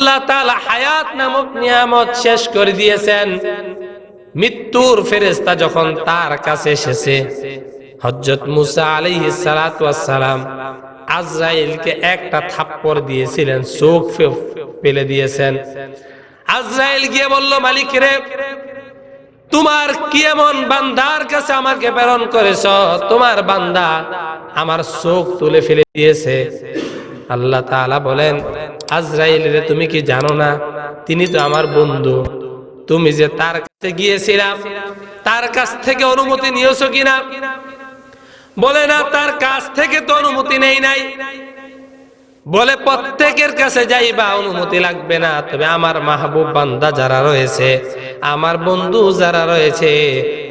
আল্লাহ হায়াত নামক নিয়ামত শেষ করে দিয়েছেন। মৃত্যুর যখন তার কাছে এসেছে মুসা সালাম আজরাইলকে একটা থাপ্পড় দিয়েছিলেন, চোখ দিয়েছেন। আজরাইল গিয়ে বলল, মালিক রে, তোমার কি এমন বান্দার কাছে আমাকে প্রেরণ করেছ? তোমার বান্দা আমার চোখ তুলে ফেলে দিয়েছে। আল্লাহ তাআলা বলেন আজরাইল রে তুমি কি জানো না? তিনি তো আমার বন্ধু। তুমি যে তার কাছে গিয়েছিলাম, তার কাছ থেকে অনুমতি নিয়েছো কিনা? বলে না, তার কাছ থেকে তো অনুমতি নেই নাই। বলে, প্রত্যেকের কাছে যাইবা, অনুমতি লাগবে না। তবে আমার মাহবুব বান্দা যারা রয়েছে, আমার বন্ধু যারা রয়েছে,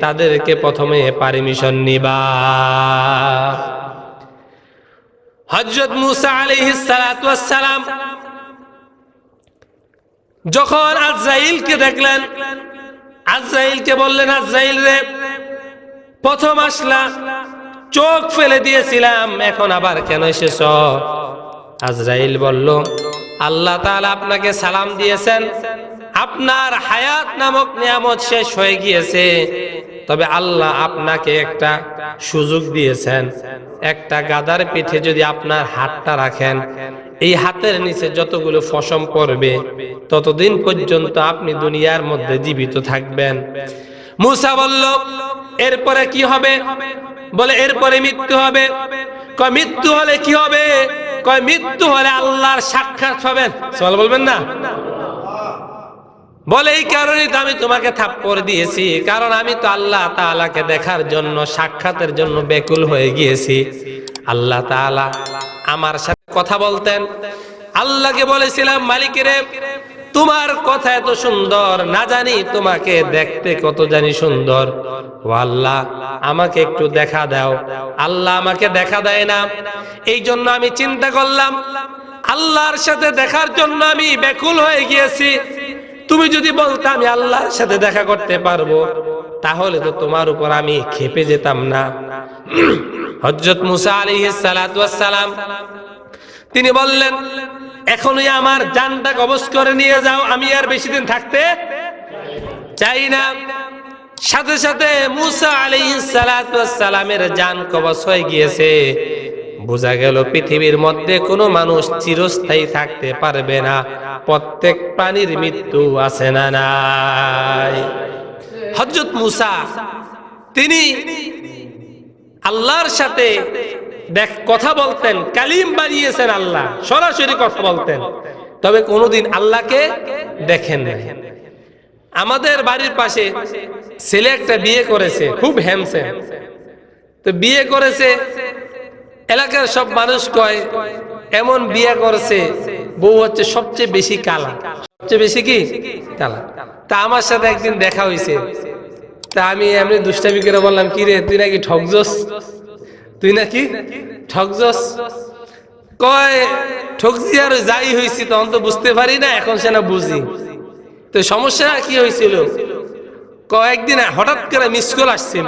তাদেরকে প্রথমে পারমিশন নিবা। হজরত মুসা আলাইহিস সালাম যখন আজরাইলকে দেখলেন, আজরাইলকে বললেন, আজরাইল রে, প্রথম আসলা, চোখ ফেলে দিয়েছিলাম, এখন আবার কেন এসেছ? আজরাইল বলল, আল্লাহ তাআলা আপনাকে সালাম দিয়েছেন, আপনার হায়াত নামক নিয়ামত শেষ হয়ে গিয়েছে, তবে আল্লাহ আপনাকে একটা সুযোগ দিয়েছেন, একটা গাদার পিঠে যদি আপনার হাতটা রাখেন এই হাতের নিচে যতগুলো ফসম পড়বে, ততদিন পর্যন্ত আপনি দুনিয়ার মধ্যে জীবিত থাকবেন। মুসা বলল, এরপরে কি হবে? বলে, এরপরে মৃত্যু হবে। কয়, মৃত্যু হলে কি হবে? কয়, মৃত্যু হলে আল্লাহর সাক্ষাৎ পাবেন সবাই বলবেন না? বলে, এই কারণে তো আমি তোমাকে থাপ্পড় দিয়েছি। কারণ আমি তো আল্লাহ তাআলাকে দেখার জন্য, সাক্ষাতের জন্য বেকুল হয়ে গিয়েছি। আল্লাহ তাআলা আমার সাথে কথা বলতেন। আল্লাহকে বলেছিলাম, মালিকেরে, তোমার কথা এত সুন্দর, না জানি তোমাকে দেখতে কত জানি সুন্দর। ও আল্লাহ, আমাকে একটু দেখা দাও। আল্লাহ আমাকে দেখা দেয় না। এই জন্য আমি চিন্তা করলাম, আল্লাহর সাথে দেখার জন্য আমি বেকুল হয়ে গিয়েছি। তুমি যদি বলতে আমি আল্লাহর সাথে দেখা করতে পারব, তাহলে তো তোমার উপর আমি খেপে যেতাম না। হজরত মুসা ওয়াস সালাম তিনি বললেন, এখনই আমার জানটা কবজ করে নিয়ে যাও, আমি আর বেশি দিন থাকতে চাই না। সাথে সাথে মুসা সালাতু সালামের জান কবজ হয়ে গিয়েছে। বোঝা গেল পৃথিবীর মধ্যে কোনো মানুষ চিরস্থায়ী থাকতে পারবে না। প্রত্যেক প্রাণীর মৃত্যু আছে না নাই। হজরত মুসা, তিনি আল্লাহর সাথে দেখ, কথা বলতেন, কালিম বানিয়েছেন আল্লাহ, সরাসরি কথা বলতেন। তবে কোনোদিন আল্লাহকে দেখেন আমাদের বাড়ির পাশে ছেলে একটা বিয়ে করেছে, খুব হ্যামসেম তো বিয়ে করেছে, এলাকার সব মানুষ কয়, এমন বিয়ে করেছে, বউ হচ্ছে সবচেয়ে বেশি কালা। সবচেয়ে বেশি কি? কালা। তা আমার সাথে একদিন দেখা হয়েছে। তা আমি এমনি দুষ্টামি করে বললাম কি রে তুই নাকি ঠকজস? তুই নাকি? ঠকজস? কয়, ঠকজি আর যাই হয়েছি তখন তো বুঝতে পারি না, এখন সে না বুঝি। তো সমস্যা কি হয়েছিল কয়েকদিন হঠাৎ করে মিস কল আসছিল।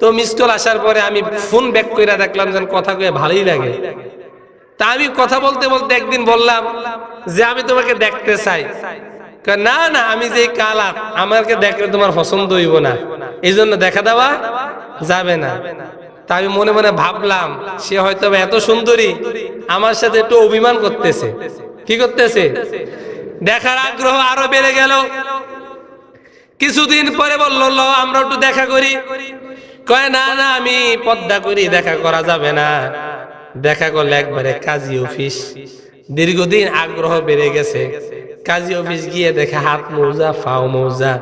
তো মিস কল আসার পরে আমি ফোন ব্যাক করে দেখলাম যেন কথা কয়ে ভালোই লাগে। তা আমি কথা বলতে বলতে একদিন বললাম যে, আমি তোমাকে দেখতে চাই। না না, আমি যে কালা আমাকে দেখলে তোমার পছন্দ হইব না। এই জন্য দেখা দেওয়া যাবে না। তা আমি মনে মনে ভাবলাম, সে হয়তো এত সুন্দরী, আমার সাথে একটু অভিমান করতেছে। কি করতেছে? দেখার আগ্রহ আরও বেড়ে গেল। কিছুদিন পরে বলল আমরা একটু দেখা করি। কয়, না না, আমি পদ্মা করি, দেখা করা যাবে না। দেখা করলে একবারে কাজী অফিস। দীর্ঘদিন আগ্রহ বেড়ে গেছে। কাজী অফিস গিয়ে দেখে হাত মৌজা ফাও মৌজা,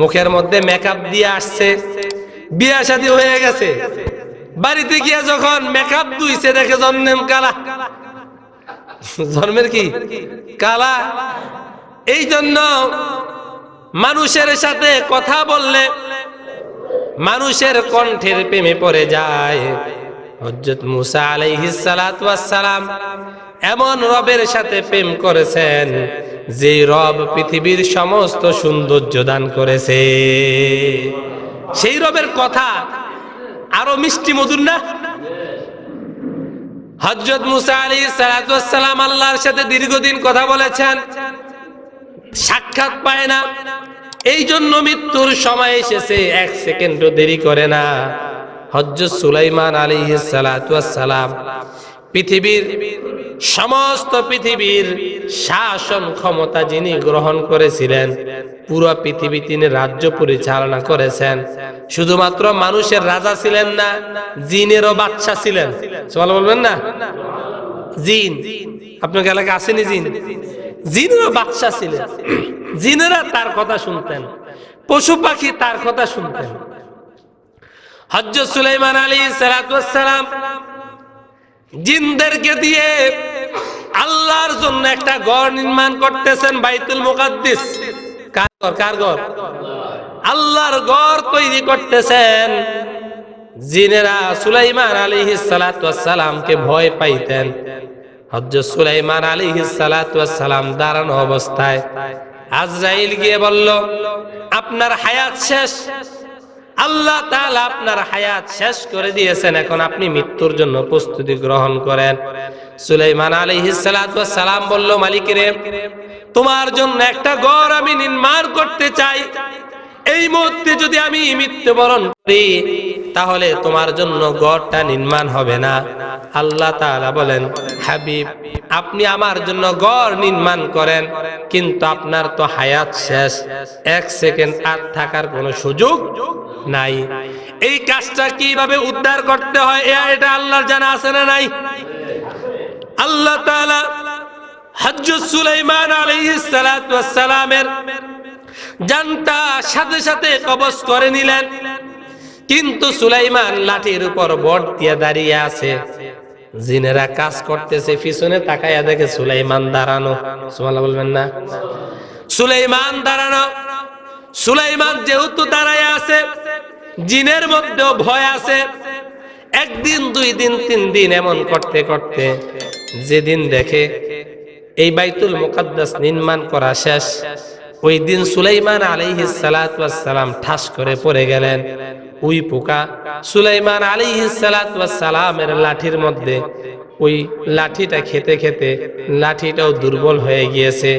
মুখের মধ্যে মেকআপ দিয়ে আসছে। বিয়া শাদী হয়ে গেছে। বাড়িতে গিয়ে যখন মেকআপ দুইছে দেখে জন্মেম কালা। জন্মের কি? কালা। এই জন্য মানুষের সাথে কথা বললে মানুষের কণ্ঠের প্রেমে পড়ে যায়। হজরত মুসা সালাম এমন রবের সাথে প্রেম করেছেন যে রব পৃথিবীর সমস্ত সৌন্দর্য দান করেছে। সেই রবের কথা আরও মিষ্টি মধুর না? হজরত মুসা আলী সালাম আল্লাহর সাথে দীর্ঘদিন কথা বলেছেন। সাক্ষাৎ পায় না। এই জন্য মৃত্যুর সময় এসেছে, এক সেকেন্ডও দেরি করে না। হজরত সুলাইমান আলী সালাম পৃথিবীর সমস্ত পৃথিবীর শাসন ক্ষমতা যিনি গ্রহণ করেছিলেন পুরো পৃথিবী তিনি রাজ্য পরিচালনা করেছেন। শুধুমাত্র মানুষের রাজা ছিলেন না, জিনেরও বাচ্চা ছিলেন। সবাই বলবেন না? জিন। আপনার এলাকায় আসেনি জিন? জিনেরও বাচ্চা ছিলেন। জিনেরা তার কথা শুনতেন। পশু পাখি তার কথা শুনতেন। হজ্জ সুলাইমান আলী সালাম জিনদেরকে দিয়ে আল্লাহর জন্য একটা ঘর নির্মাণ করতেছেন বাইতুল মুকাদ্দিস। আল্লাহর ঘর তৈরি করতেছেন। জিনেরা সুলাইমান আলাইহিস সালাতু সালামকে ভয় পাইতেন। হযরত সুলাইমান আলাইহিস সালাতু সালাম দাঁড়ানো অবস্থায় আজরাইল গিয়ে বলল, আপনার হায়াত শেষ। আল্লাহ আপনার হায়াত শেষ করে দিয়েছেন। এখন আপনি মৃত্যুর জন্য প্রস্তুতি গ্রহণ করেন। সুলাইমান সালাতু সালাম বলল, মালিকরে তোমার জন্য একটা ঘর আমি নির্মাণ করতে চাই। এই মুহূর্তে যদি আমি মৃত্যুবরণ করি, তাহলে তোমার জন্য গড়টা নির্মাণ হবে না। আল্লাহ তাআলা বলেন, হাবিব, আপনি আমার জন্য গড় নির্মাণ করেন, কিন্তু আপনার তো হায়াত শেষ। এক সেকেন্ড আর থাকার কোনো সুযোগ নাই। এই কাজটা কীভাবে উদ্ধার করতে হয় এটা আল্লাহর জানা আছে না নাই? আল্লাহ তাআলা হজ্জত সুলাইমান আলাইহিস সালাতু সালামের জানটা সাথে সাথে কবজ করে নিলেন। কিন্তু সুলাইমান লাঠির উপর বট দিয়ে দাঁড়িয়ে আছে। জিনেরা কাজ করতেছে, পিছনে তাকাইয়া দেখে সুলাইমান দাঁড়ানো। সুমালা বলবেন না। সুলাইমান দাঁড়ানো। সুলাইমান যেহেতু দাঁড়ায় আছে, জিনের মধ্যেও ভয় আছে। একদিন, দুই দিন, তিন দিন এমন করতে করতে যেদিন দেখে এই বাইতুল মুকাদ্দাস নির্মাণ করা শেষ। ওই দিন সুলাইমান ওয়াস সালাম ঠাস করে পড়ে গেলেন। ওই পোকা সুলাইমান ওয়াস সালামের লাঠির মধ্যে ওই লাঠিটা খেতে খেতে লাঠিটাও দুর্বল হয়ে গিয়েছে।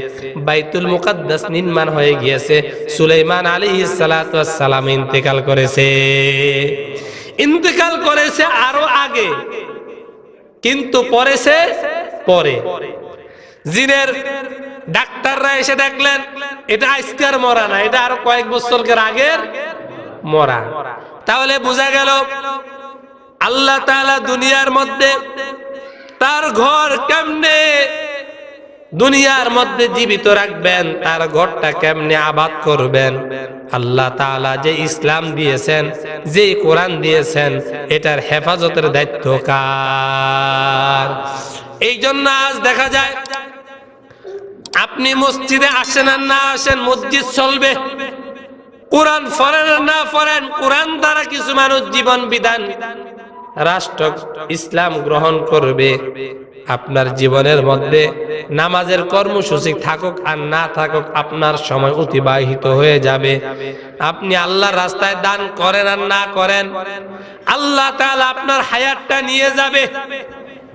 বাইতুল মুকাদ্দাস নির্মাণ হয়ে গিয়েছে। সুলাইমান ওয়াস সালাম ইন্তেকাল করেছে। ইন্তেকাল করেছে আরও আগে। কিন্তু পরেছে পরে। জিনের ডাক্তাররা এসে দেখলেন, এটা আজকের মরা না, এটা আরও কয়েক বছরের আগের মরা। তাহলে বোঝা গেল, আল্লাহ দুনিয়ার মধ্যে তার ঘর কেমনে দুনিয়ার মধ্যে জীবিত রাখবেন, তার ঘরটা কেমনে আবাদ করবেন? আল্লাহ তাআলা যে ইসলাম দিয়েছেন, যে কোরআন দিয়েছেন, এটার হেফাজতের দায়িত্ব কার? এই জন্য আজ দেখা যায় আপনি মসজিদে আসেন আর না আসেন, মসজিদ চলবে। কোরআন ফরেন আর না ফরেন কোরআন দ্বারা কিছু মানুষ জীবন বিধান। রাষ্ট্র ইসলাম গ্রহণ করবে। আপনার জীবনের মধ্যে নামাজের কর্মসূচি থাকুক আর না থাকুক, আপনার সময় অতিবাহিত হয়ে যাবে। আপনি আল্লাহর রাস্তায় দান করেন আর না করেন, আল্লাহ তাআলা আপনার হায়াতটা নিয়ে যাবে।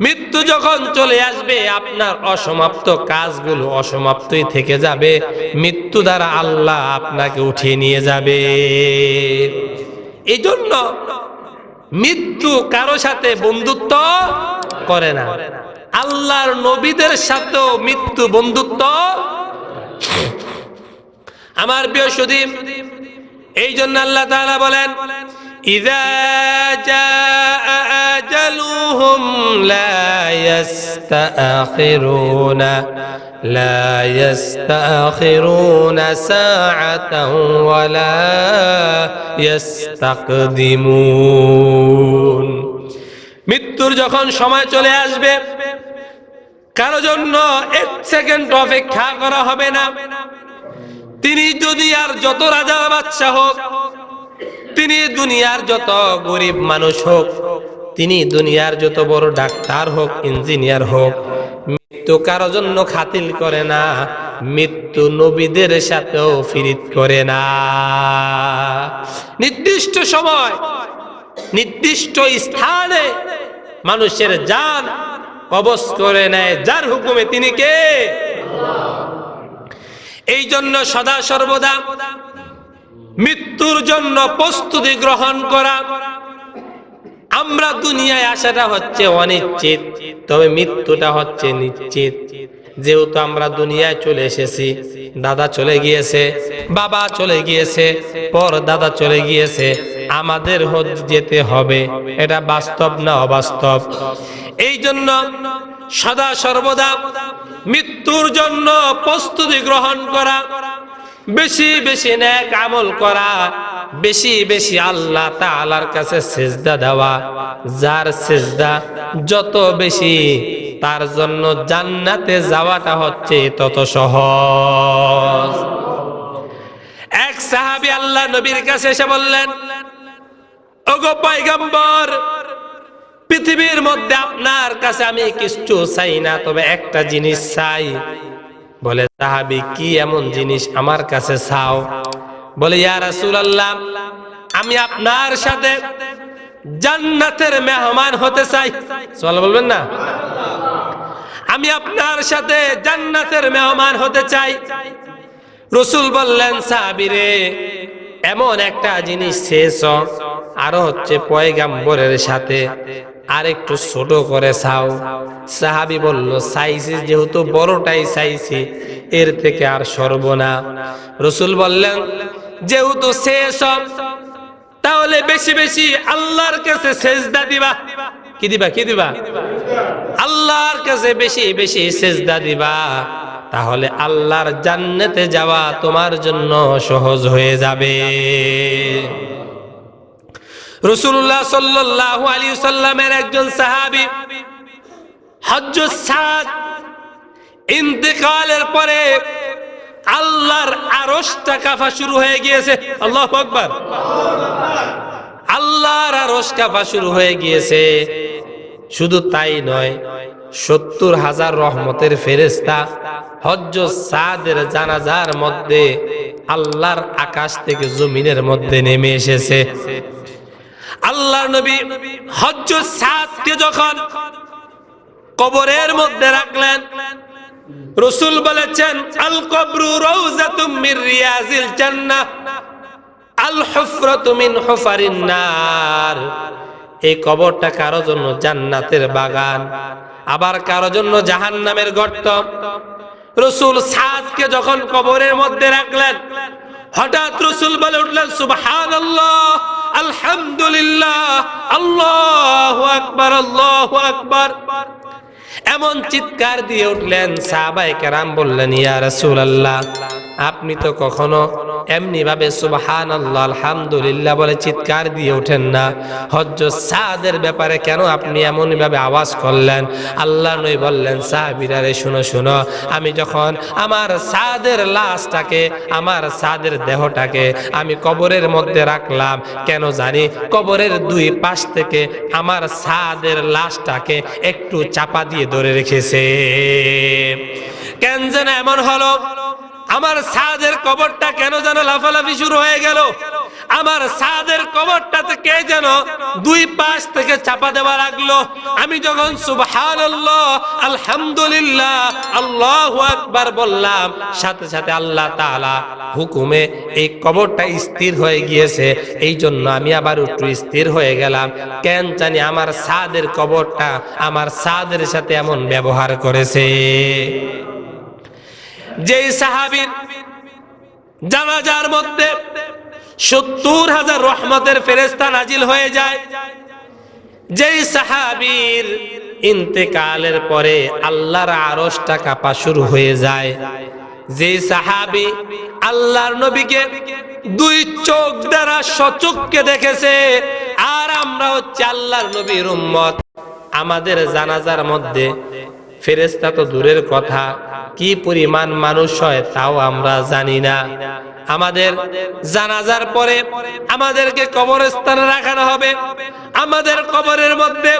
মৃত্যু যখন চলে আসবে, আপনার অসমাপ্ত কাজগুলো অসমাপ্তই থেকে যাবে। মৃত্যু দ্বারা আল্লাহ আপনাকে উঠিয়ে নিয়ে যাবে। এই জন্য মৃত্যু কারও সাথে বন্ধুত্ব করে না। আল্লাহর নবীদের সাথেও মৃত্যু বন্ধুত্ব। আমার প্রিয় সুদীপ এই জন্য আল্লাহ তাআলা বলেন জাআ আজালুহুম লা ইস্তাখিরুনা লা ইস্তাখিরুনা সাআতান ওয়া লা ইস্তাকদিমুন মৃত্যুর যখন সময় চলে আসবে, কারও জন্য এক সেকেন্ড অপেক্ষা করা হবে না। তিনি যদি আর যত রাজা বাচ্চা হোক তিনি দুনিয়ার যত গরিব মানুষ হোক, তিনি দুনিয়ার যত বড় ডাক্তার হোক, ইঞ্জিনিয়ার হোক, মৃত্যু কারও জন্য খাতিল করে না, মৃত্যু নবীদের সাথেও ফিরিত করে না। নির্দিষ্ট সময়, নির্দিষ্ট স্থানে মানুষের জান কবজ করে নেয়, যার হুকুমে তিনি কে? এই জন্য সদা সর্বদা মৃত্যুর জন্য প্রস্তুতি গ্রহণ করা। আমরা দুনিয়ায় আসাটা হচ্ছে অনিশ্চিত, তবে মৃত্যুটা হচ্ছে নিশ্চিত। যেহেতু আমরা দুনিয়ায় চলে এসেছি, দাদা চলে গিয়েছে, বাবা চলে গিয়েছে, পর দাদা চলে গিয়েছে, আমাদের হজ- যেতে হবে, এটা বাস্তব না অবাস্তব? এই জন্য সদা সর্বদা মৃত্যুর জন্য প্রস্তুতি গ্রহণ করা বেশি বেশি ন্যাক আমল করা, বেশি বেশি আল্লাহ তাআলার কাছে সেজদা দেওয়া। যার সেজদা যত বেশি, তার জন্য জান্নাতে যাওয়াটা হচ্ছে তত সহজ। এক সাহাবী আল্লাহ নবীর কাছে এসে বললেন, ওগো পয়গম্বর, পৃথিবীর মধ্যে আপনার কাছে আমি কিছু চাই না, তবে একটা জিনিস চাই। বলে, সাহাবি, কি এমন জিনিস আমার কাছে চাও? বলে, ইয়া রাসূলুল্লাহ, আমি আপনার সাথে জান্নাতের মেহমান হতে চাই। চল বলবেন না? আমি আপনার সাথে জান্নাতের মেহমান হতে চাই। রসুল বললেন সাহাবিরে এমন একটা জিনিস শেষ আরও হচ্ছে পয়গাম্বরের সাথে। আর একটু ছোট করে চাও। সাহাবি বলল চাইছি যেহেতু বড়টাই চাইছি এর থেকে আর সরব না। রসুল বললেন, যেহেতু শেষ তাহলে বেশি বেশি আল্লাহর কাছে সেজদা দিবা। কি দিবা কি দিবা? আল্লাহর কাছে বেশি বেশি সেজদা দিবা। তাহলে আল্লাহর জান্নাতে যাওয়া তোমার জন্য সহজ হয়ে যাবে। রসুল্লাহ সাল্লাল্লাহু আলাইহি সাল্লামের একজন সাহাবী হজ্জুস সাদ ইন্তেকালের পরে আল্লাহর আরশটা কাফা শুরু হয়ে গিয়েছে। আল্লাহু আকবার। আল্লাহর আরশ কাফা শুরু হয়ে গিয়েছে। শুধু তাই নয়, সত্তর হাজার রহমতের ফেরেস্তা হজ্জ সাদের জানাজার মধ্যে আল্লাহর আকাশ থেকে জমিনের মধ্যে নেমে এসেছে। আল্লাহর নবী হজ্জ সাদকে যখন কবরের মধ্যে রাখলেন, রসুল বলেছেন আল কবরু রৌজাতুম মির রিয়াজিল জান্নাহ আল হুফরাতু মিন হুফারিন নার। এই কবরটা কারও জন্য জান্নাতের বাগান, আবার কারও জন্য জাহান্নামের গর্ত। রসুল সাদকে যখন কবরের মধ্যে রাখলেন হঠাৎ রসুল বলে উঠলেন, সুবহানাল্লাহ, আলহামদুলিল্লাহ, আল্লাহ আকবার আল্লাহ আকবার। এমন চিৎকার দিয়ে উঠলেন সাহাবাই কেরাম বললেন, ইয়া রাসূলুল্লাহ আপনি তো কখনো এমনি ভাবে সুবহান আল্লাহ আলহামদুলিল্লাহ বলে চিৎকার দিয়ে ওঠেন না। হজ্জ সাদের ব্যাপারে কেন আপনি এমন ভাবে আওয়াজ করলেন? আল্লাহ নই বললেন, সাহাবিরা রে, শুনো শুনো, আমি যখন আমার সাদের লাশটাকে, আমার সাদের দেহটাকে আমি কবরের মধ্যে রাখলাম, কেন জানি কবরের দুই পাশ থেকে আমার সাদের লাশটাকে একটু চাপা দিয়ে ধরে রেখেছে। কেন যেন এমন হলো? আমার সাদের কবরটা কেন যেন লাফালাফি শুরু হয়ে গেল? আমার সাদের কবরটাতে কে যেন দুই পাশ থেকে চাপা দেওয়া লাগল আমি যখন সুবহানাল্লাহ, আলহামদুলিল্লাহ, আল্লাহু আকবার বললাম, সাথে সাথে আল্লাহ তাআলা হুকুমে এই কবরটা স্থির হয়ে গিয়েছে। এই জন্য আমি আবার একটু স্থির হয়ে গেলাম। কেন জানি আমার সাদের কবরটা আমার সাদের সাথে এমন ব্যবহার করেছে। যেই সাহাবীর জানাজার মধ্যে সত্তর হাজার রহমতের ফেরেস্তা নাজিল হয়ে যায়, যেই সাহাবীর ইন্তেকালের পরে আল্লাহর আরশটা কাঁপা শুরু হয়ে যায়। যে সাহাবি আল্লাহর নবীকে দুই চোখ দ্বারা সচককে দেখেছে, আর আমরা হচ্ছে আল্লাহর নবীর উম্মত। আমাদের জানাজার মধ্যে ফেরেস্তা তো দূরের কথা। কি পরিমাণ মানুষ হয় তাও আমরা জানি না। আমাদের জানাজার পরে আমাদেরকে কবরস্থানে রাখানো হবে। আমাদের কবরের মধ্যে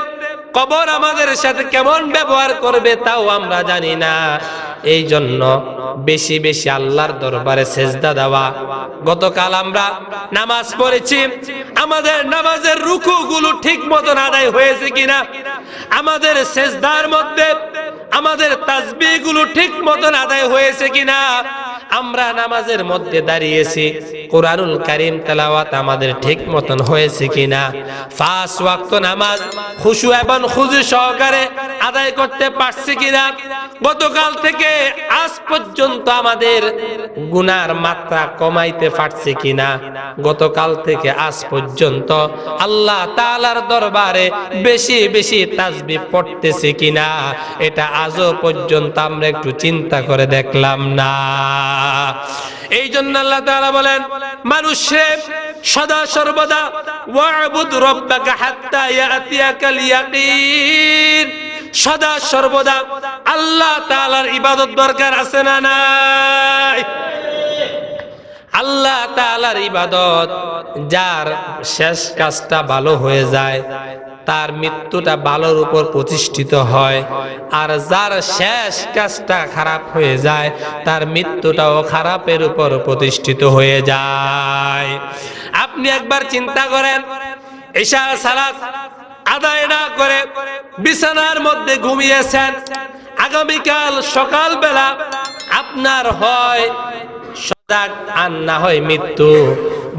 কবর আমাদের সাথে কেমন ব্যবহার করবে তাও আমরা জানি না। এই জন্য বেশি বেশি আল্লাহর দরবারে সেজদা দেওয়া। গতকাল আমরা নামাজ পড়েছি। আমাদের নামাজের রুকুগুলো ঠিক মতন আদায় হয়েছে কিনা? আমাদের সেজদার মধ্যে আমাদের তাজবিগুলো ঠিক মতন আদায় হয়েছে কিনা? আমরা নামাজের মধ্যে দাঁড়িয়েছি। কোরআনুল কারীম তেলাওয়াত আমাদের ঠিক মতন হয়েছে কিনা? পাঁচ ওয়াক্ত নামাজ, খুশু এবং খুজু সহকারে আদায় করতে পারছি কিনা? গতকাল থেকে আজ পর্যন্ত আমাদের গুনার মাত্রা কমাইতে পারছি কিনা? গতকাল থেকে আজ পর্যন্ত আল্লাহ তালার দরবারে বেশি বেশি তাজবি পড়তেছে কিনা? এটা আজও পর্যন্ত আমরা একটু চিন্তা করে দেখলাম না। এই জন্য আল্লাহ তাআলা বলেন, মানুষে সদা সর্বদা ওয়াবুদ রব্বাকা হাত্তা ইয়াতিয়াকাল ইয়াকিন। সদা সর্বদা আল্লাহ তাআলার ইবাদত দরকার আছে না নাই? আল্লাহ তাআলার ইবাদত যার শেষ কাজটা ভালো হয়ে যায় তার মৃত্যুটা ভালোর উপর প্রতিষ্ঠিত হয়। আর যার শেষ কাজটা খারাপ হয়ে যায়, তার মৃত্যুটাও খারাপের উপর প্রতিষ্ঠিত হয়ে যায়। আপনি একবার চিন্তা করেন এশা সালাত আদায় না করে বিছানার মধ্যে ঘুমিয়েছেন, আগামীকাল সকালবেলা আপনার হয় আর না হয় মৃত্যু।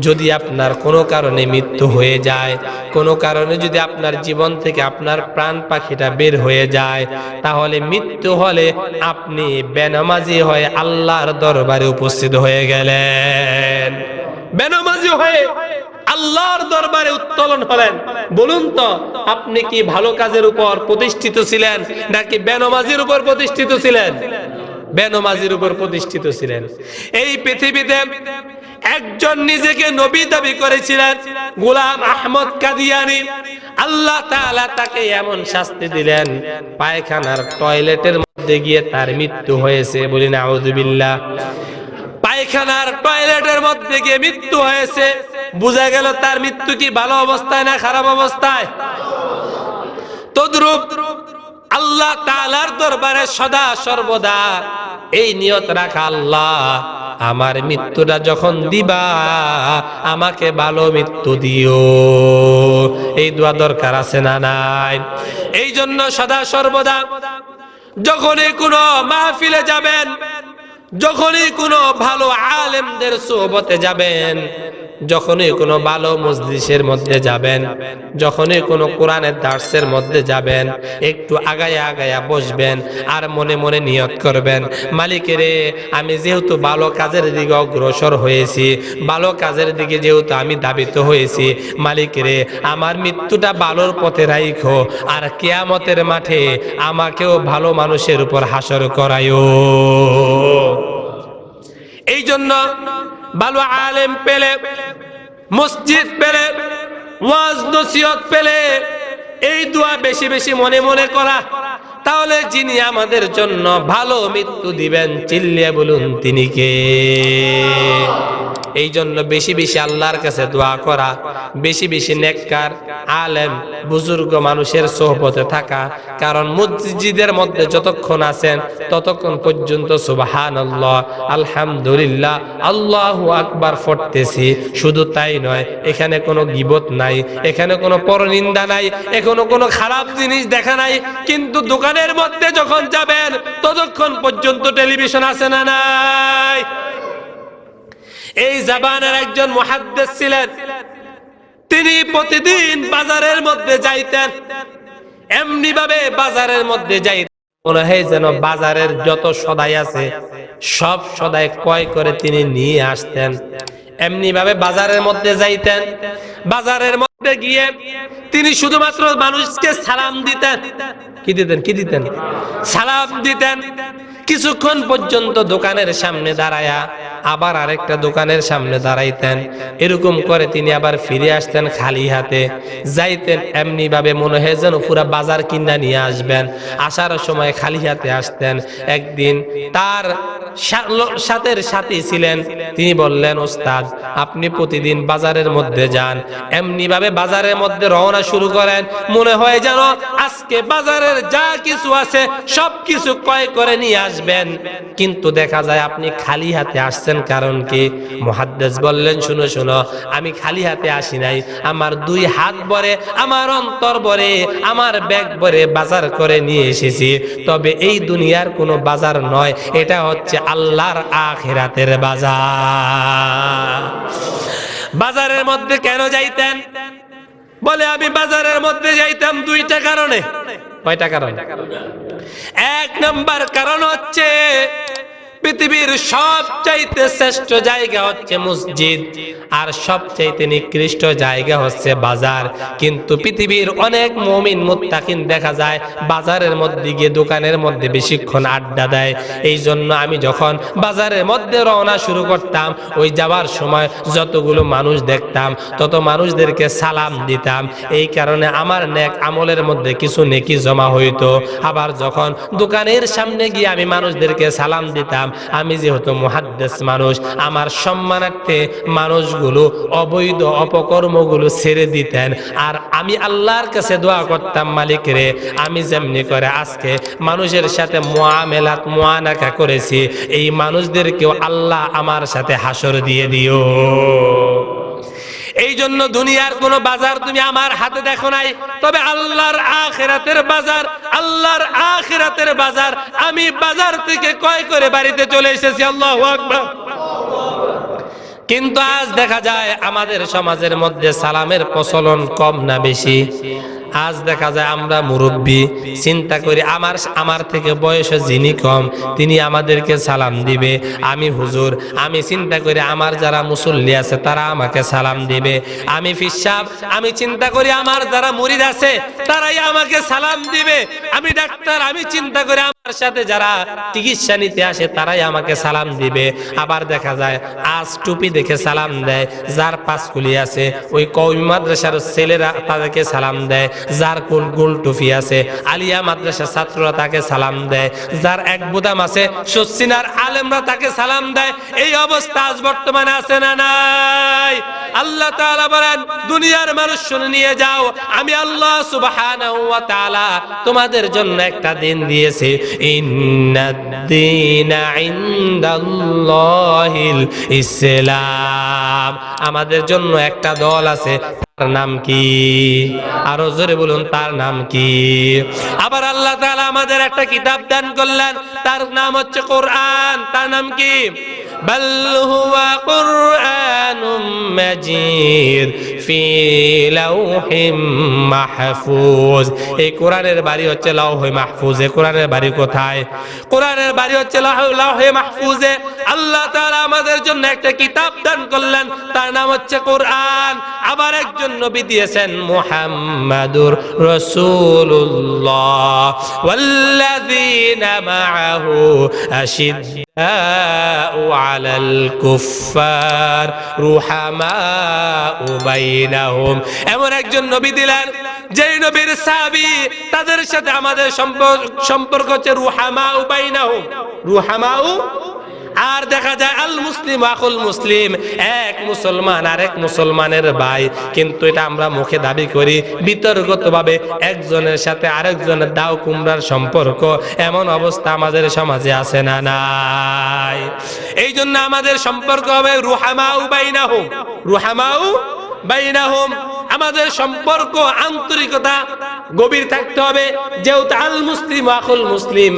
যদি আপনার কোনো কারণে মৃত্যু হয়ে যায়, কোনো কারণে যদি আপনার জীবন থেকে আপনার প্রাণ পাখিটা বের হয়ে যায়, তাহলে মৃত্যু হলে আপনি বেনামাজি হয়ে আল্লাহর দরবারে উপস্থিত হয়ে গেলেন। বেনামাজি হয়ে আল্লাহর দরবারে উত্তোলন হলেন। বলুন তো, আপনি কি ভালো কাজের উপর প্রতিষ্ঠিত ছিলেন, নাকি বেনমাজির উপর প্রতিষ্ঠিত ছিলেন? বেনমাজির উপর প্রতিষ্ঠিত ছিলেন। এই পৃথিবীতে একজন নিজেকে নবী দাবি করেছিলেন, গোলাম আহমদ কাদিয়ানি। আল্লাহ তাআলা তাকে এমন শাস্তি দিলেন, পায়খানার টয়লেটের মধ্যে গিয়ে তার মৃত্যু হয়েছে বলি না আউযুবিল্লাহ পায়খানার টয়লেটের মধ্যে গিয়ে মৃত্যু হয়েছে, বোঝা গেল তার মৃত্যু কি ভালো অবস্থায় না খারাপ অবস্থায়? তদ্রুপ আল্লাহ তালার দরবারে সদা সর্বদা এই নিয়ত রাখা আল্লাহ। আমার মৃত্যুটা যখন দিবা, আমাকে ভালো মৃত্যু দিও। এই দোয়া দরকার আছে না নাই? এই জন্য সদা সর্বদা যখনই কোনো মাহফিলে যাবেন, যখনই কোনো ভালো আলেমদের সোহবতে যাবেন যখনই কোনো ভালো মজলিসের মধ্যে যাবেন, যখনই কোনো কোরআনের দার্সের মধ্যে যাবেন, একটু আগায়া আগায়া বসবেন আর মনে মনে নিয়ত করবেন মালিকেরে আমি যেহেতু ভালো কাজের দিকে অগ্রসর হয়েছি, ভালো কাজের দিকে যেহেতু আমি দাবিত হয়েছি মালিকেরে আমার মৃত্যুটা ভালোর পথে রাইখো আর কেয়ামতের মাঠে আমাকেও ভালো মানুষের উপর হাসর করায়ও এই জন্য ভালো আলেম পেলে, মসজিদ পেলে, ওয়াজ নসিহত পেলে, এই দোয়া বেশি বেশি মনে মনে করা। তাহলে যিনি আমাদের জন্য ভালো মৃত্যু দিবেন, চিল্লিয়ে বলুন তিনি কে? এই জন্য বেশি বেশি আল্লাহর কাছে দোয়া করা, বেশি বেশি নেককার, আলেম, বুজুর্গ মানুষের সোহবতে থাকা, কারণ মসজিদের মধ্যে যতক্ষণ আছেন ততক্ষণ পর্যন্ত সুবাহান আল্লাহ আলহামদুলিল্লাহ, আল্লাহু আকবার পড়তেছি শুধু তাই নয়, এখানে কোনো গিবত নাই, এখানে কোনো পরনিন্দা নাই, এখনও কোনো খারাপ জিনিস দেখা নাই, কিন্তু দোকানের মধ্যে যখন যাবেন ততক্ষণ পর্যন্ত টেলিভিশন আছে না নাই? এই জাবানের একজন মুহাদ্দিস ছিলেন। তিনি প্রতিদিন বাজারের মধ্যে যাইতেন। এমনি ভাবে বাজারের মধ্যে যাইতেন মনে হয় যেন বাজারের যত সদাই আছে, সব সদাই ক্রয় করে তিনি নিয়ে আসতেন। এমনি ভাবে বাজারের মধ্যে যাইতেন। বাজারের মধ্যে গিয়ে তিনি শুধুমাত্র মানুষকে সালাম দিতেন। কি দিতেন? কি দিতেন? সালাম দিতেন। কিছুক্ষণ পর্যন্ত দোকানের সামনে দাঁড়ায়া আবার আরেকটা দোকানের সামনে দাঁড়াইতেন। এরকম করে তিনি আবার ফিরে আসতেন খালি হাতে। যাইতেন এমনি ভাবে মনে হয় যেন পুরা বাজার কিনা নিয়ে আসবেন। আসার সময় খালি হাতে আসতেন। একদিন তার সাথী ছিলেন। তিনি বললেন, ওস্তাদ, আপনি প্রতিদিন বাজারের মধ্যে যান। এমনি ভাবে বাজারের মধ্যে রওনা শুরু করেন। মনে হয় যেন আজকে বাজারের যা কিছু আছে সব কিছু ক্রয় করে নিয়ে আসবেন। কিন্তু দেখা যায় আপনি খালি হাতে আসছেন কারণ কি? মুহাদ্দিস বললেন, শুনো শুনো, আমি খালি হাতে আসি নাই। আমার দুই হাত ভরে আমার অন্তর ভরে আমার ব্যাগ ভরে বাজার করে নিয়ে এসেছি। তবে এই দুনিয়ার কোনো বাজার নয়, এটা হচ্ছে আল্লাহর আখিরাতের বাজার। বাজারের মধ্যে কেন যাইতেন? বলে, আমি বাজারের মধ্যে যাইতাম দুইটা কারণে। কয়টা কারণ এক নম্বর কারণ হচ্ছে পৃথিবীর সবচাইতে শ্রেষ্ঠ জায়গা হচ্ছে মসজিদ। আর সবচাইতে নিকৃষ্ট জায়গা হচ্ছে বাজার। কিন্তু পৃথিবীর অনেক মমিন মুত্তাকিন দেখা যায়, বাজারের মধ্যে গিয়ে দোকানের মধ্যে বেশিক্ষণ আড্ডা দেয়। এই জন্য আমি যখন বাজারের মধ্যে রওনা শুরু করতাম, ওই যাওয়ার সময় যতগুলো মানুষ দেখতাম, তত মানুষদেরকে সালাম দিতাম। এই কারণে আমার নেক আমলের মধ্যে কিছু নেকি জমা হইতো। আবার যখন দোকানের সামনে গিয়ে আমি মানুষদেরকে সালাম দিতাম আমি যেহেতু মহাদ্দেশ মানুষ, আমার সম্মানার্থে মানুষগুলো অবৈধ অপকর্মগুলো ছেড়ে দিতেন। আর আমি আল্লাহর কাছে দোয়া করতাম, মালিক রে, আমি যেমনি করে আজকে মানুষের সাথে মোয়ামেলাত মোয়ানাকা করেছি, এই মানুষদেরকেও আল্লাহ আমার সাথে হাসর দিয়ে দিও। এই জন্য দুনিয়ার কোন বাজার তুমি আমার হাতে দেখো নাই। তবে আল্লাহর আখেরাতের বাজার, আল্লাহর আখেরাতের বাজার। আমি বাজার থেকে কয় করে বাড়িতে চলে এসেছি, আল্লাহ কিন্তু আজ দেখা যায় আমাদের সমাজের মধ্যে সালামের প্রচলন কম না বেশি। আজ দেখা যায় আমরা মুরব্বী, চিন্তা করি আমার আমার থেকে বয়সে যিনি কম, তিনি আমাদেরকে সালাম দিবে। আমি হুজুর, আমি চিন্তা করি আমার যারা মুসল্লি আছে তারা আমাকে সালাম দিবে। আমি ফিসাব, আমি চিন্তা করি আমার যারা মুরিদ আছে তারাই আমাকে সালাম দিবে। আমি ডাক্তার, আমি চিন্তা করি সাথে যারা চিকিৎসা নিতে আসে, তারাই আমাকে সালাম দিবে। আবার দেখা যায়, আজ টুপি দেখে সালাম দেয়, যার পাঁচকুলি আছে, ওই কৌমি মাদ্রাসার ছেলেরা তাদেরকে সালাম দেয়, যার কোন গোল টুপি আছে, আলিয়া মাদ্রাসার ছাত্ররা তাকে সালাম দেয়, যার এক বুদাম আছে সচ্ছিনার আলেমরা তাকে সালাম দেয়, এই অবস্থা আজ বর্তমানে আছে না নাই? আল্লাহ তাআলা বলেন, দুনিয়ার মানুষ শুনে নিয়ে যাও, আমি আল্লাহ সুবহানাহু ওয়া তাআলা তোমাদের জন্য একটা দিন দিয়েছি। ইন্নাদ-দীনা ইনদাল্লাহিল ইসলাম আমাদের জন্য একটা দল আছে তার নাম কি আরো জোরে বলুন তার নাম কি আবার আল্লাহ তাআলা আমাদের একটা কিতাব দান করলেন তার নাম হচ্ছে কোরআন তার নাম কি بل هو قرآن مجيد ফি লাউহিম মাহফুজ। এই কোরআনের বাড়ি হচ্ছে লাউহ মাহফুজ। এ কোরআনের বাড়ি কোথায়? কোরআনের বাড়ি হচ্ছে লাউহে মাহফুজে। আল্লাহ তাআলা আমাদের জন্য একটা কিতাব দান করলেন। তার নাম হচ্ছে কোরআন। আবার একজন নবী দিয়েছেন মুহাম্মাদুর রাসূলুল্লাহ। ওয়াল্লাযীনা মাআহু আশিদ্দাউ আলাল কুফফার। রুহামাউ বাইন বাইনাহুম এমন একজন নবী দিলেন, যেই নবীর সাহাবী তাদের সাথে আমাদের সম্পর্ক সম্পর্ক হচ্ছে রুহামাউ বাইনাহুম। রুহামাউ? আর দেখা যায় আল মুসলিম আকুল মুসলিম, এক মুসলমান আর এক মুসলমানের ভাই। কিন্তু এটা আমরা মুখে দাবি করি বিতর্কত ভাবে একজনের সাথে আরেকজনের দাও কুমড়ার সম্পর্ক। এমন অবস্থা আমাদের সমাজে আছে না নাই। এই জন্য আমাদের সম্পর্ক হবে রুহামাউ বাইনাহুম। রুহামাউ? بينهم আমাদের সম্পর্ক, আন্তরিকতা গভীর থাকতে হবে। যেহেতু আল মুসলিম আকুল মুসলিম,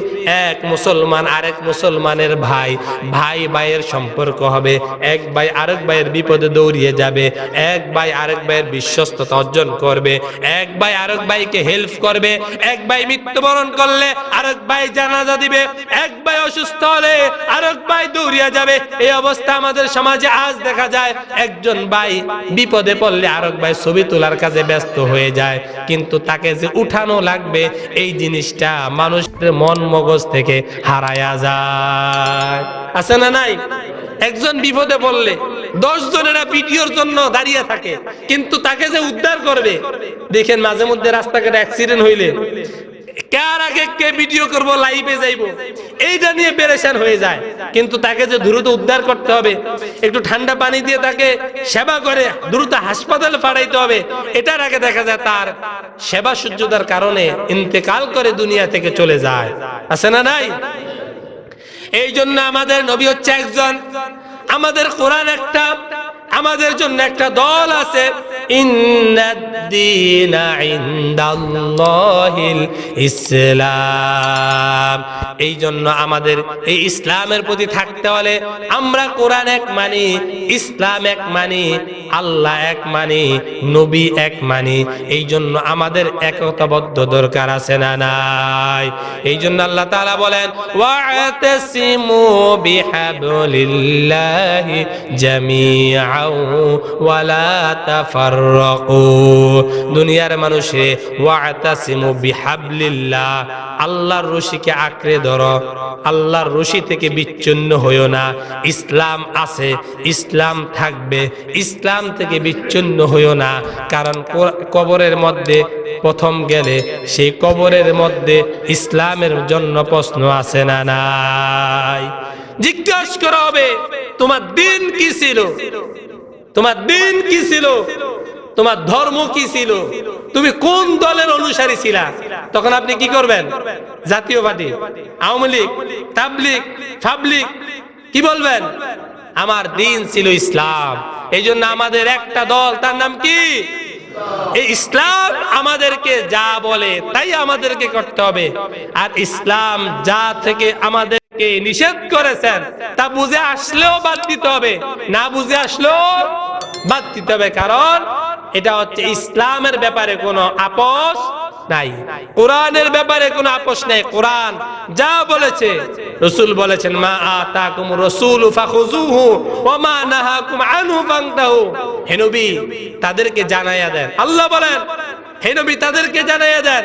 এক মুসলমান আরেক মুসলমানের ভাই। ভাই ভাইয়ের সম্পর্ক হবে, এক ভাই আরেক ভাইয়ের বিপদে দৌড়িয়ে যাবে, এক ভাই আরেক ভাইয়ের বিশ্বস্ততা অর্জন করবে, এক ভাই আরেক ভাইকে হেল্প করবে, এক ভাই মৃত্যুবরণ করলে আরেক ভাই জানাজা দিবে, এক ভাই অসুস্থ হলে আরেক ভাই দৌড়িয়ে যাবে। এই অবস্থা আমাদের সমাজে আজ দেখা যায়, একজন ভাই বিপদে পড়লে আরেক ভাই ছবি তোলার কাজে ব্যস্ত হয়ে যায়। কিন্তু তাকে যে উঠানো লাগবে, এই জিনিসটা মানুষের মন মগজ থেকে হারায়া যায়। আছে না নাই? একজন বিপদে পড়লে দশ জনেরা ভিডিওর জন্য দাঁড়িয়ে থাকে। কিন্তু তাকে যে উদ্ধার করবে, দেখেন মাঝে মধ্যে রাস্তাঘাটে অ্যাক্সিডেন্ট হইলে। কার আগে কে ভিডিও করব লাইভে যাইব? এইটা নিয়ে পেরেশান হয়ে যায়। কিন্তু তাকে যে দ্রুত উদ্ধার করতে হবে, একটু ঠান্ডা পানি দিয়ে তাকে সেবা করে, দ্রুত হাসপাতালে হবে, এটার আগে দেখা যায় তার সেবা সূর্যতার কারণে ইন্তেকাল করে দুনিয়া থেকে চলে যায়। আছে না নাই? এই জন্য আমাদের নবী হচ্ছে একজন, আমাদের কোরআন একটা আমাদের জন্য একটা দল আছে। ইন্দিন ইনদাল্লাহিল ইসলাম। এই জন্য আমাদের এই ইসলামের প্রতি থাকতে হলে আমরা কোরআন এক মানি, ইসলাম এক মানি, আল্লাহ এক মানি, নবী এক মানি। এই জন্য আমাদের একতাবদ্ধ দরকার আছে না নাই? এই জন্য আল্লাহ তাআলা বলেন, ওয়াতাসিমু বিহাবলিল্লাহি ওয়ালা তাফাররাকু। দুনিয়ার মানুষে, ওয়াতাসিমু বিহাবলিল্লাহ। আল্লাহর রশিকে আঁকড়ে আল্লাহর রশি থেকে বিচ্ছিন্ন হইও না। ইসলাম আছে, ইসলাম থাকবে, ইসলাম থেকে বিচ্ছিন্ন হইও না। কারণ কবরের মধ্যে প্রথম গেলে সেই কবরের মধ্যে ইসলামের জন্য প্রশ্ন আছে না নাই। জিজ্ঞাসা করা হবে, তোমার দিন কি ছিল? তোমার দিন কি ছিল? তোমার ধর্ম কি ছিল? তুমি কোন দলের অনুসারী ছিলা? তখন আপনি কি করবেন? জাতীয় পার্টি, আওয়ামী লীগ তাবলিক ফাবলিক কি বলবেন? আমার দিন ছিল ইসলাম। এই জন্য আমাদের একটা দল, তার নাম কি? ইসলাম আমাদেরকে যা বলে তাই আমাদেরকে করতে হবে। আর ইসলাম যা থেকে আমাদেরকে নিষেধ করেছেন, তা বুঝে আসলেও বাদ দিতে হবে। না বুঝে আসলেও বাদ দিতে হবে। কারণ এটা হচ্ছে ইসলামের ব্যাপারে কোনো আপোষ নাই। কোরআনের ব্যাপারে কোনো আপোষ নাই। কোরআন যা বলেছে, রসুল বলেছেন, মা আতাকুম ওয়া মা নাহাকুম আনহু হে নবী, তাদেরকে জানাইয়া দেন। আল্লাহ বলেন, হে নবী, তাদেরকে জানাইয়া দেন।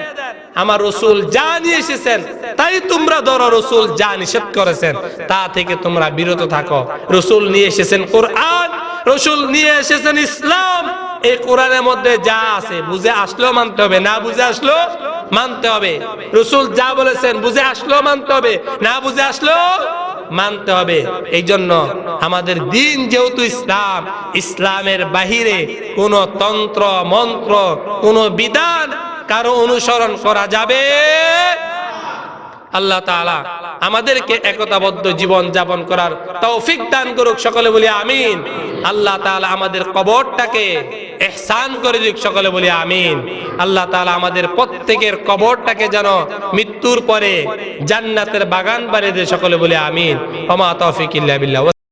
আমার রসুল যা নিয়ে এসেছেন, তাই তোমরা ধরো, রসুল যা নিষেধ করেছেন। তা থেকে তোমরা বিরত থাকো। রসুল নিয়ে এসেছেন কোরআন রসুল নিয়ে এসেছেন ইসলাম। এই কোরআনের মধ্যে যা আছে, বুঝে আসলেও মানতে হবে, না বুঝে আসলেও মানতে হবে। রসুল যা বলেছেন, বুঝে আসলেও মানতে হবে, না বুঝে আসলেও মানতে হবে। এই জন্য আমাদের দিন যেহেতু ইসলাম, ইসলামের বাহিরে কোন তন্ত্র, মন্ত্র, কোন বিধান কারও অনুসরণ করা যাবে আল্লাহ তাআলা আমাদেরকে একতাবদ্ধ জীবন যাপন করার তৌফিক দান করুক সকলে বলি আমিন। আল্লাহ তাআলা আমাদের কবরটাকে এহসান করে দিক সকলে বলি আমিন। আল্লাহ তাআলা আমাদের প্রত্যেকের কবরটাকে যেন মৃত্যুর পরে জান্নাতের বাগান বানিয়ে দেয় সকলে বলি আমিন। ওমা তৌফিক ইল্লা